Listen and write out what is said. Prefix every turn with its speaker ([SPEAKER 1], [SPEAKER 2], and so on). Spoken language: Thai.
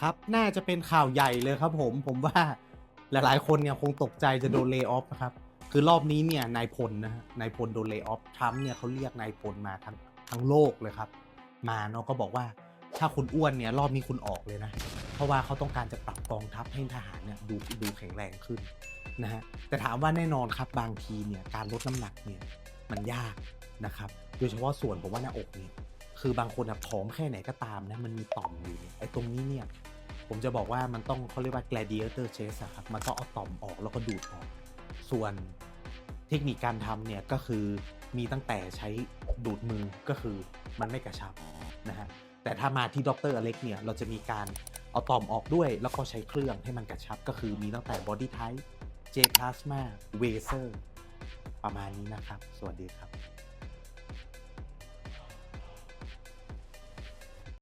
[SPEAKER 1] ครับ น่าจะเป็นข่าวใหญ่เลยครับผมผมว่าหลายๆ คนเนี่ยคงตกใจจะโดนเล y o ออฟนะครับ คือรอบนี้เนี่ยนายพลนะฮะนายพลโดนเล y o ออฟทรัมป์เนี่ยเขาเรียกนายพลมาทั้งทั้งโลกเลยครับ มาเนาะก็บอกว่าถ้าคุณอ้วนเนี่ยรอบนี้คุณออกเลยนะ เพราะว่าเขาต้องการจะปรับกองทัพให้ทหารเนี่ยดูดูแข็งแรงขึ้นนะฮะแต่ถามว่าแน่นอนครับบางทีเนี่ยการลดน้ำหนักเนี่ยมันยากนะครับ โดยเฉพาะส่วนผมว่าหน้าอกเนี่ย คือบางคนอะผอมแค่ไหนก็ตามนะมันมีต่อมอยู่เนี่ยไอ้ตรงนี้เนี่ยผมจะบอกว่ามันต้องเขาเรียกว่า gladiator chest อะครับมันต้องเอาต่อมออกแล้วก็ดูดออก ส่วนเทคนิคการทำเนี่ยก็คือมีตั้งแต่ใช้ดูดมือก็คือมันไม่กระชับนะฮะแต่ถ้ามาที่ดรอเล็กเนี่ยเราจะมีการเอาต่อมออกด้วย แล้วก็ใช้เครื่องให้มันกระชับก็คือมีตั้งแต่ body type J plasma Vaser ประมาณนี้นะครับ สวัสดีครับ